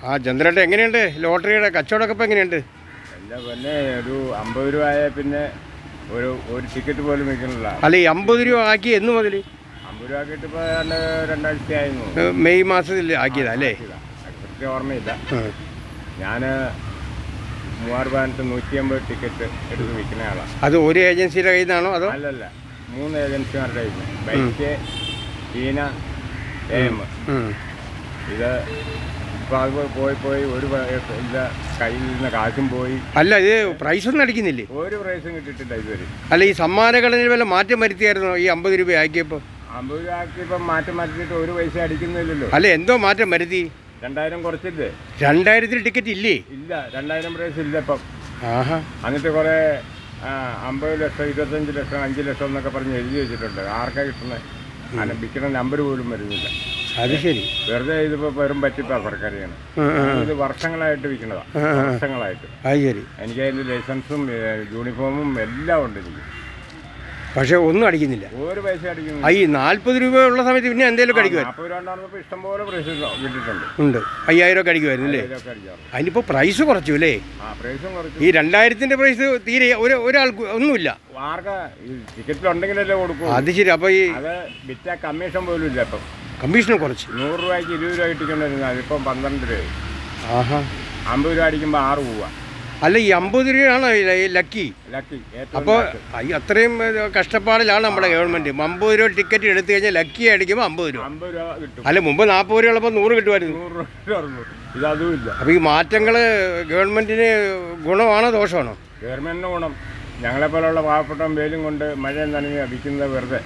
ആ ചന്ദ്രേട്ട എങ്ങനെയുണ്ട്? ലോട്ടറിയുടെ കച്ചവടമൊക്കെ ഇപ്പം എങ്ങനെയുണ്ട്? അല്ല പിന്നെ ഒരു അമ്പത് രൂപ ആയ പിന്നെ ഒരു ഒരു ടിക്കറ്റ് പോലും വെക്കണില്ല അല്ല ഈ അമ്പത് രൂപ ആക്കി എന്ന് മുതൽ അമ്പത് രൂപ ആക്കിയിട്ട് ഇപ്പോൾ രണ്ട് രണ്ടാഴ്ചയായിരുന്നു മെയ് മാസത്തിൽ ആക്കിയതാ അല്ലേ? കൃത്യം ഓർമ്മയില്ല. ഞാൻ മൂവാറ് പതിനെട്ട് നൂറ്റി അമ്പത് ടിക്കറ്റ് എടുത്ത് വിൽക്കുന്ന ആളാണ് അത് ഒരു ഏജൻസിയുടെ കയ്യിൽ നിന്നാണോ അതോ? അല്ലല്ല മൂന്ന് ഏജൻസിമാരുടെ കയ്യിൽ ബൈക്ക് ചീന എ. ഇത് അത് പോയി പോയി ഒരു ഇല്ല കയ്യിൽ നിന്ന് കാശും പോയി. അല്ല ഇത് പ്രൈസ് ഒന്നും അടിക്കുന്നില്ലേ? ഒരു പ്രൈസും കിട്ടിയിട്ടില്ല ഇതുവരെ. അല്ല ഈ സമ്മാനഘടനയിൽ വല്ല മാറ്റം വരുത്തിയായിരുന്നോ? ഈ അമ്പത് രൂപ ആക്കിയപ്പോൾ അമ്പത് രൂപ ആക്കി മാറ്റം വരുത്തിയിട്ട് ഒരു പൈസ അടിക്കുന്നില്ലല്ലോ. അല്ല എന്തോ മാറ്റം വരുത്തി? രണ്ടായിരം കുറച്ചില്ലേ? രണ്ടായിരത്തിന് ടിക്കറ്റ് ഇല്ലേ? ഇല്ല രണ്ടായിരം പ്രൈസ് ഇല്ല ഇപ്പം. ആഹാ. എന്നിട്ട് കുറേ അമ്പത് ലക്ഷം ഇരുപത്തഞ്ച് ലക്ഷം അഞ്ച് ലക്ഷം എന്നൊക്കെ പറഞ്ഞ് എഴുതി വെച്ചിട്ടുണ്ട്. ആർക്കാ കിട്ടുന്നത് വിൽക്കുന്ന നമ്പർ പോലും വരുന്നില്ല. അത് ശരി. വെറുതെ ഇതിപ്പോ വെറും പറ്റിപ്പാ ആ, ഇത് വർഷങ്ങളായിട്ട് വിൽക്കുന്നതാ. ആ, ആ. വർഷങ്ങളായിട്ട്. അത് ശരി. എനിക്ക് അതിന്റെ ലൈസൻസും യൂണിഫോമും എല്ലാം ഉണ്ട് എനിക്ക് പക്ഷെ ഒന്നും അടിക്കുന്നില്ല. ഒരു പൈസ അടിക്കുന്നു ഈ നാല്പത് രൂപ ഉള്ള സമയത്ത് പിന്നെ എന്തെങ്കിലും അടിക്കുമായിരുന്നു ഉണ്ടായിരുന്നപ്പോൾ ഇഷ്ടംപോലെ പ്രൈസ് കിട്ടിയിട്ടുണ്ട്. ഉണ്ട്. അയ്യായിരം ഒക്കെ അടിക്കുമായിരുന്നു അല്ലേ? അതിനിപ്പോ അതിനിപ്പോൾ പ്രൈസ് കുറച്ചു അല്ലേ? ഈ രണ്ടായിരത്തിന്റെ പ്രൈസ് തീരെ ഒരു ഒരാൾക്ക് ഒന്നുമില്ല. ടിക്കറ്റിലുണ്ടെങ്കിലല്ലേ കൊടുക്കും. അത് ശരി. അപ്പോൾ ഈ വിറ്റ കമ്മീഷൻ പോലും ഇല്ല ഇപ്പം. കമ്മീഷൻ കുറച്ച്. നൂറ് രൂപയ്ക്ക് ഇരുപത് രൂപ കിട്ടിക്കൊണ്ടിരുന്നത് അതിപ്പം പന്ത്രണ്ട് രൂപയായി. ആഹാ. അമ്പത് രൂപ അടിക്കുമ്പോൾ ആറ് പോവുക അല്ല ഈ അമ്പത് രൂപയാണോ ലക്കി. ലക്കി അപ്പോൾ. അത്രയും കഷ്ടപ്പാടിലാണ് നമ്മുടെ ഗവൺമെന്റ് അമ്പത് രൂപ ടിക്കറ്റ് എടുത്തു കഴിഞ്ഞാൽ ലക്കി അടിക്കുമ്പോൾ അമ്പത് രൂപ. അമ്പത് രൂപ കിട്ടും. അല്ല മുമ്പ് നാൽപ്പത് രൂപ ഉള്ളപ്പോൾ നൂറ് കിട്ടുമായിരുന്നു. രൂപ ഇതതും ഇല്ല. അപ്പോൾ ഈ മാറ്റങ്ങൾ ഗവൺമെന്റിന് ഗുണമാണോ ദോഷമാണോ? ഗവൺമെന്റിന് ഗുണം. ഞങ്ങളെപ്പോലുള്ള പാവപ്പെട്ട വെയിലും കൊണ്ട് മഴയും നനഞ്ഞ് വിൽക്കുന്നത് വെറുതെ.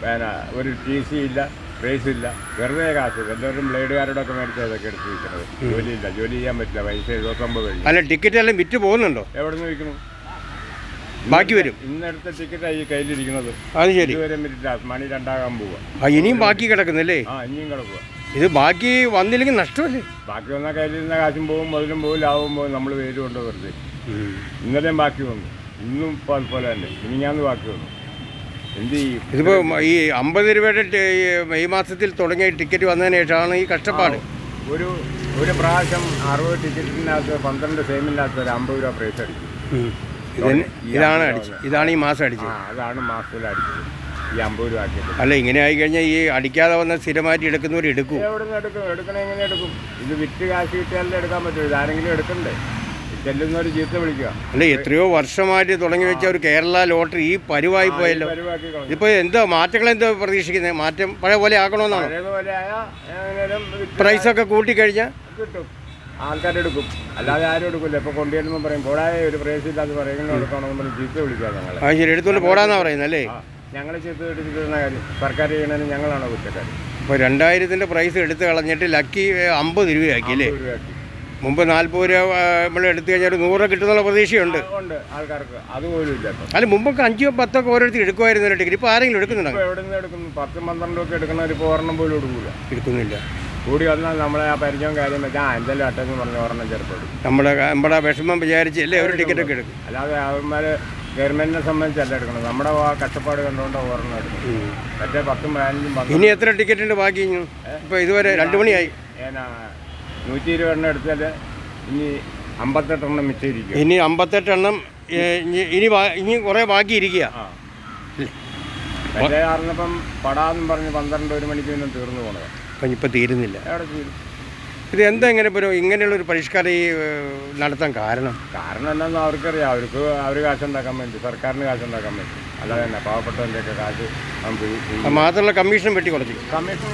പിന്നെ ഒരു ടി സി ഇല്ല. പ്രൈസ് ഇല്ല വെറുതെ കാശ്. എല്ലാവരും ബ്ലേഡുകാരോടൊക്കെ മേടിച്ചാൽ അതൊക്കെ എടുത്ത് വിൽക്കുന്നത് ജോലിയില്ല. ജോലി ചെയ്യാൻ പറ്റില്ല. പൈസ എഴുപത്തൊമ്പത് കഴിഞ്ഞു. അല്ല ടിക്കറ്റ് എല്ലാം വിറ്റ് പോകുന്നുണ്ടോ? എവിടെ നിന്ന് വിൽക്കുന്നു ബാക്കി വരും. ഇന്നെടുത്ത ടിക്കറ്റാണ് ഈ കയ്യിലിരിക്കുന്നത്. അത് ശരി. ഇതുവരെ വിറ്റില്ല മണി രണ്ടാകാൻ പോവാ. ആ ഇനിയും ബാക്കി കിടക്കുന്നല്ലേ? ആ ഇനിയും കിടക്കുക ഇത് ബാക്കി വന്നില്ലെങ്കിൽ നഷ്ടമല്ലേ? ബാക്കി വന്നാൽ കയ്യിലിരുന്ന കാശും പോകും മുതലും പോകും ലാഭം പോകും നമ്മൾ പേര് കൊണ്ട് വെറുതെ. ഇന്നലെയും ബാക്കി വന്നു. ഇന്നും ഇപ്പോൾ അതുപോലെ തന്നെ. ഞാൻ ബാക്കി വന്നു. എന്ത് ചെയ്യും? ഇതിപ്പോൾ ഈ അമ്പത് രൂപയുടെ മെയ് മാസത്തിൽ തുടങ്ങിയ ടിക്കറ്റ് വന്നതിന് ശേഷമാണ് ഈ കഷ്ടപ്പാട്. ഒരു ഒരു പ്രാവശ്യം അറുപത് ടിക്കറ്റിനകത്ത് പന്ത്രണ്ട് സെയിമിനകത്ത് ഒരു അമ്പത് രൂപ പ്രൈസ് അടിക്കും ഇതാണ് അടിച്ചത്. ഇതാണ് ഈ മാസം അടിച്ചത്. അതാണ് മാസത്തിൽ അടിച്ചത്. ഈ അമ്പത് രൂപ ആക്കിയത് അല്ല ഇങ്ങനെ ആയി കഴിഞ്ഞാൽ ഈ അടിക്കാതെ വന്ന സ്ഥിരമായിട്ട് എടുക്കുന്നവർ എടുക്കൂ. എവിടെ നിന്ന് എടുക്കും? എടുക്കണേ എങ്ങനെ എടുക്കും? ഇത് വിറ്റ് കാശ് കിട്ടിയാലേ എടുക്കാൻ പറ്റുള്ളൂ ഇതാരെങ്കിലും എടുക്കണ്ടേ? ചെല്ലുന്നവർ ചീത്ത വിളിക്കുക. അല്ല എത്രയോ വർഷമായിട്ട് തുടങ്ങി വെച്ച ഒരു കേരള ലോട്ടറി ഈ പരിവായി പോയല്ലോ. ഇപ്പൊ എന്തോ മാറ്റങ്ങൾ എന്തോ പ്രതീക്ഷിക്കുന്നത് മാറ്റം പഴയ പോലെ ആക്കണമെന്നാണ് പ്രൈസ് ഒക്കെ കൂട്ടിക്കഴിഞ്ഞാൽ കിട്ടും. ആൾക്കാരെടുക്കും അല്ലാതെ ആരും എടുക്കില്ല ഇപ്പൊ കൊണ്ടുവരുമ്പോൾ പറയും പോടായ ഒരു പ്രൈസ് ഇല്ലാതെ പറയുന്നത് എടുക്കണമെന്ന് പറഞ്ഞ് ചീത്ത വിളിക്കുക ഞങ്ങളെ. അത് ശരി എടുത്തുകൊണ്ട് പോടാന്നാ ആ ഞങ്ങൾ ചീത്ത വിളിച്ചിരുന്ന കാര്യം സർക്കാർ ചെയ്യണതിന് ഞങ്ങളാണോ കുറ്റക്കാർ ഇപ്പോൾ രണ്ടായിരത്തിന്റെ പ്രൈസ് എടുത്ത് കളഞ്ഞിട്ട് ലക്കി അമ്പത് രൂപയാക്കി അല്ലേ? മുമ്പ് നാൽപ്പത് രൂപ നമ്മൾ എടുത്തു കഴിഞ്ഞാൽ നൂറ് കിട്ടുന്നുള്ള പ്രതീക്ഷയുണ്ട്. ഉണ്ട്. ആൾക്കാർക്ക് അതുപോലും ഇല്ല അല്ല മുമ്പൊക്കെ അഞ്ചോ പത്തൊക്കെ ഓരോരുത്തർ എടുക്കുമായിരുന്നു ടിക്കറ്റ്. ഇപ്പോൾ ആരെങ്കിലും എടുക്കുന്നുണ്ടോ? എവിടെ നിന്ന് എടുക്കുന്നു? പത്തും പന്ത്രണ്ടും ഒക്കെ എടുക്കുന്നവർ ഇപ്പോൾ ഒരെണ്ണം പോലും എടുക്കില്ല എടുക്കുന്നില്ല. കൂടി വന്നാൽ നമ്മളെ ആ പരിചയം കാര്യം വെച്ചാൽ ആ എന്തെല്ലാം അട്ടെന്ന് പറഞ്ഞ ഒരെണ്ണം ചെറുപ്പം നമ്മുടെ നമ്മുടെ വിഷമം വിചാരിച്ച് അല്ലേ ഒരു ടിക്കറ്റൊക്കെ എടുക്കും. അല്ലാതെ അവന്മാർ ഗവൺമെന്റിനെ സംബന്ധിച്ചല്ല എടുക്കണം നമ്മുടെ ആ കഷ്ടപ്പാട് കണ്ടുകൊണ്ട് ഒരെണ്ണം എടുക്കും. മറ്റേ പത്തും പതിനഞ്ചും ഇനി എത്ര ടിക്കറ്റ് ഉണ്ട് ബാക്കി ഇപ്പൊ ഇപ്പോൾ ഇതുവരെ രണ്ട് മണിയായി. ഏനാ? നൂറ്റി ഇരുപത് എണ്ണം എടുത്താൽ ഇനി അമ്പത്തെട്ടെണ്ണം മിച്ചിരിക്കും. ഇനി അമ്പത്തെട്ടെണ്ണം ഇനി ഇനി കുറേ ബാക്കി ഇരിക്കുക മറ്റേ അറിഞ്ഞപ്പം പടാന്നും പറഞ്ഞ് പന്ത്രണ്ട് ഒരു മണിക്ക് പിന്നെ തീർന്നു പോണത്. അപ്പം ഇപ്പം തീരുന്നില്ല. ഇത് എന്താ ഇങ്ങനെ ഇപ്പോൾ ഇങ്ങനെയുള്ളൊരു പരിഷ്കാരം ഈ നടത്താൻ കാരണം? കാരണം എന്താണെന്ന് അവർക്കറിയാം. അവർക്ക് അവർ കാശുണ്ടാക്കാൻ വേണ്ടി സർക്കാരിന് കാശുണ്ടാക്കാൻ വേണ്ടി. അല്ലാതെ തന്നെ പാവപ്പെട്ടവന്റെയൊക്കെ കാശ് മാത്രമല്ല കമ്മീഷൻ വെട്ടി കുറച്ച് കമ്മീഷൻ.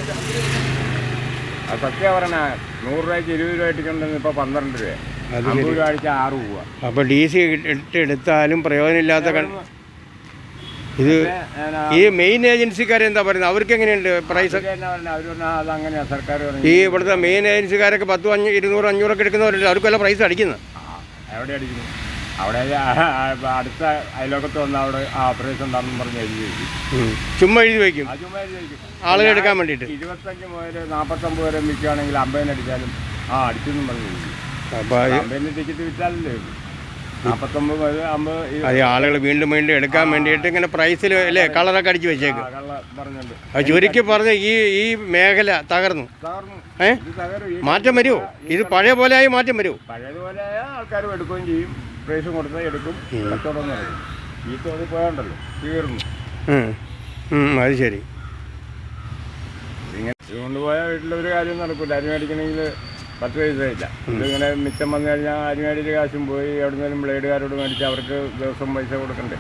അത് സത്യം പറഞ്ഞ നൂറ് രൂപയ്ക്ക് ഇരുപത് രൂപ ഇട്ടിട്ടുണ്ടെന്ന് ഇപ്പോൾ പന്ത്രണ്ട് രൂപ അത് അമ്പത് രൂപ അടിച്ചാൽ ആറ് രൂപ അപ്പോൾ ഡി സി ഇട്ട് എടുത്താലും പ്രയോജനമില്ലാത്ത കൺ- ഇത് ഈ മെയിൻ ഏജൻസിക്കാർ എന്താ പറയുന്നത് അവർക്ക് എങ്ങനെയുണ്ട് പ്രൈസ് അവർ അത് അങ്ങനെയാണ് സർക്കാർ ഈ ഇവിടുത്തെ മെയിൻ ഏജൻസിക്കാരൊക്കെ പത്തും അഞ്ഞൂ ഇരുന്നൂറ് അഞ്ഞൂറൊക്കെ എടുക്കുന്നവരുണ്ട്. അവർക്കല്ല പ്രൈസ് അടിക്കുന്നത് എവിടെ അടിക്കുന്നു? അവിടെ അടുത്ത അയലോക്കത്ത് വന്ന അവിടെ ആ ഓപ്പറേഷൻ ഉണ്ടാകുന്നു പറഞ്ഞ് എഴുതി വയ്ക്കും ചുമ്മാ എഴുതി വയ്ക്കും ചുമ്മാ എഴുതി വെക്കും. ആളുകൾ എടുക്കാൻ വേണ്ടിട്ട് ഇരുപത്തഞ്ച് മുതൽ നാൽപ്പത്തൊമ്പത് വരെ വിൽക്കുകയാണെങ്കിൽ അമ്പതിന് അടിച്ചാലും ആ അടിച്ചെന്നും പറഞ്ഞു എഴുതി അമ്പതിന് ടിക്കറ്റ് വിറ്റാലല്ലേ നാൽപ്പത്തൊമ്പത് മുതൽ അമ്പത് ഈ ആളുകൾ വീണ്ടും വീണ്ടും എടുക്കാൻ വേണ്ടിയിട്ട് ഇങ്ങനെ പ്രൈസിൽ അല്ലേ കളറൊക്കെ അടിച്ച് വെച്ചേക്ക്. ചുരുക്കി പറഞ്ഞ ഈ ഈ മേഖല തകർന്നു. തകർന്നു. ഏ? ഇത് തകരും. ഈ മാറ്റം വരുമോ ഇത് പഴയ പോലെ ആയി മാറ്റം വരുമോ പഴയ പഴയതുപോലെ ആൾക്കാർ എടുക്കുകയും ചെയ്യും. പ്രൈസും കൊടുത്താൽ എടുക്കും. കച്ചവടം നടക്കും. ഈ തോതിൽ പോയാണ്ടല്ലോ. തീർന്നു. അത് ശരി. ഇങ്ങനെ ഇതുകൊണ്ട് പോയാൽ വീട്ടിലൊരു കാര്യം നടക്കില്ല അരി മേടിക്കണമെങ്കിൽ പത്ത് പൈസ ഇല്ല. ഇതിങ്ങനെ മിച്ചം വന്നു കഴിഞ്ഞാൽ അരി മേടിച്ച കാശും പോയി എവിടെ നിന്നാലും ബ്ലേഡുകാരോട് മേടിച്ച് അവർക്ക് ദിവസം പൈസ കൊടുക്കണ്ടേ?